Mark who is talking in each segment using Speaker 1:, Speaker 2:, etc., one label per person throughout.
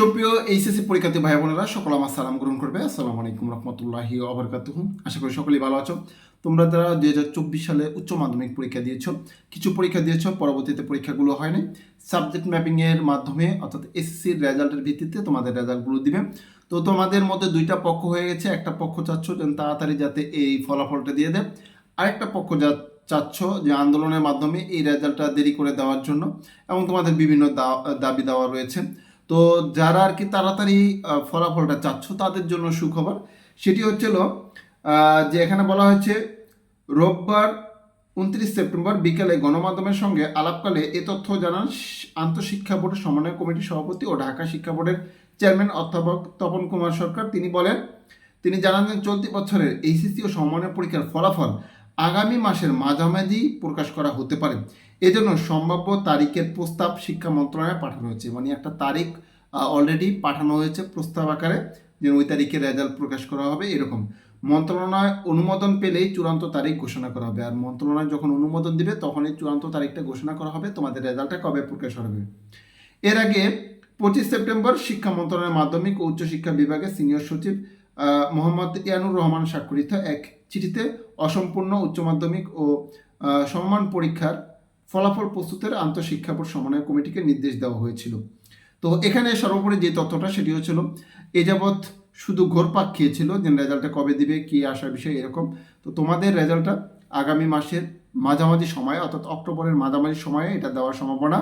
Speaker 1: সুপ্রিয় এইচএসসি পরীক্ষার্থী ভাই বোনেরা সকল আমার সালাম গ্রহণ করবে। আসসালামু আলাইকুম রহমতুল্লাহি অবরকাতুহ আশা করি সকলেই ভালো আছো। তোমরা যারা দুই হাজার চব্বিশ সালে উচ্চ মাধ্যমিক পরীক্ষা দিয়েছ, কিছু পরীক্ষা দিয়েছ, পরবর্তীতে পরীক্ষাগুলো হয়নি সাবজেক্ট ম্যাপিংয়ের মাধ্যমে, অর্থাৎ এসএসসির রেজাল্টের ভিত্তিতে তোমাদের রেজাল্টগুলো দিবে। তো তোমাদের মধ্যে দুইটা পক্ষ হয়ে গেছে, একটা পক্ষ চাচ্ছ যেন তাড়াতাড়ি যাতে এই ফলাফলটা দিয়ে দেয়। আরেকটা পক্ষ যা চাচ্ছ যে আন্দোলনের মাধ্যমে এই রেজাল্টটা দেরি করে দেওয়ার জন্য, এবং তোমাদের বিভিন্ন দাবি দেওয়া রয়েছে। তো যারা আর কি তাড়াতাড়ি ফলাফলটা চাচ্ছ তাদের জন্য সুখবর। সেটি হচ্ছিল যে এখানে বলা হয়েছে, রোববার উনত্রিশ সেপ্টেম্বর বিকেলে গণমাধ্যমের সঙ্গে আলাপকালে এ তথ্য জানান আন্তঃশিক্ষা বোর্ডের সমন্বয় কমিটির সভাপতি ও ঢাকা শিক্ষা বোর্ডের চেয়ারম্যান অধ্যাপক তপন কুমার সরকার। তিনি বলেন, তিনি জানান যে চলতি বছরের এইচএসসি ও সমন্বয় পরীক্ষার ফলাফল আগামী মাসের মাঝামাঝি প্রকাশ করা হতে পারে। এজন্য সম্ভাব্য তারিখের প্রস্তাব শিক্ষা মন্ত্রণালয়ে পাঠানো হয়েছে। মানে একটা তারিখ অলরেডি পাঠানো হয়েছে প্রস্তাব আকারে যে ওই তারিখে রেজাল্ট প্রকাশ করা হবে, এরকম। মন্ত্রণালয় অনুমোদন পেলেই চূড়ান্ত তারিখ ঘোষণা করা হবে। আর মন্ত্রণালয় যখন অনুমোদন দিবে, তখনই চূড়ান্ত তারিখটা ঘোষণা করা হবে, তোমাদের রেজাল্টটা কবে প্রকাশ হবে। এর আগে পঁচিশ সেপ্টেম্বর শিক্ষা মন্ত্রণালয়ের মাধ্যমিক ও উচ্চশিক্ষা বিভাগের সিনিয়র সচিব মোহাম্মদ ইয়ানুর রহমান স্বাক্ষরিত এক চিঠিতে অসম্পূর্ণ উচ্চ মাধ্যমিক ও সম্মান পরীক্ষার ফলাফল প্রস্তুতের আন্তঃশিক্ষা বোর্ড সমন্বয় কমিটিকে নির্দেশ দেওয়া হয়েছিল। তো এখানে সর্বোপরি যে তথ্যটা সেটি হচ্ছিল, এ যাবৎ শুধু ঘোরপাক খেয়েছিল, যে রেজাল্টটা কবে দিবে, কি আসার বিষয় এরকম। তো তোমাদের রেজাল্টটা আগামী মাসের মাঝামাঝি সময়ে, অর্থাৎ অক্টোবরের মাঝামাঝি সময়ে এটা দেওয়ার সম্ভাবনা।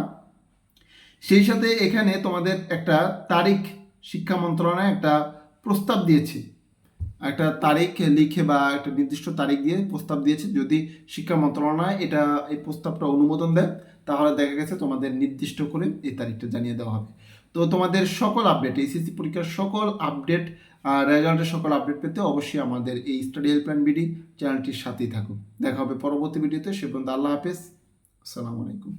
Speaker 1: সেই সাথে এখানে তোমাদের একটা তারিখ শিক্ষা মন্ত্রণালয় একটা প্রস্তাব দিয়েছে। একটা তারিখ লিখে বা একটা নির্দিষ্ট তারিখ দিয়ে প্রস্তাব দিয়েছে। যদি শিক্ষা মন্ত্রণালয় এটা, এই প্রস্তাবটা অনুমোদন দেয়, তাহলে দেখা গেছে তোমাদের নির্দিষ্ট করে এই তারিখটা জানিয়ে দেওয়া হবে। তো তোমাদের সকল আপডেট, এইচএসসি পরীক্ষার সকল আপডেট আর রেজাল্টের সকল আপডেট পেতে অবশ্যই আমাদের এই স্টাডি হেল্পলাইন বিডি চ্যানেলটির সাথেই থাকুন। দেখা হবে পরবর্তী ভিডিওতে। সে পর্যন্ত আল্লাহ হাফেজ। আসসালামু আলাইকুম।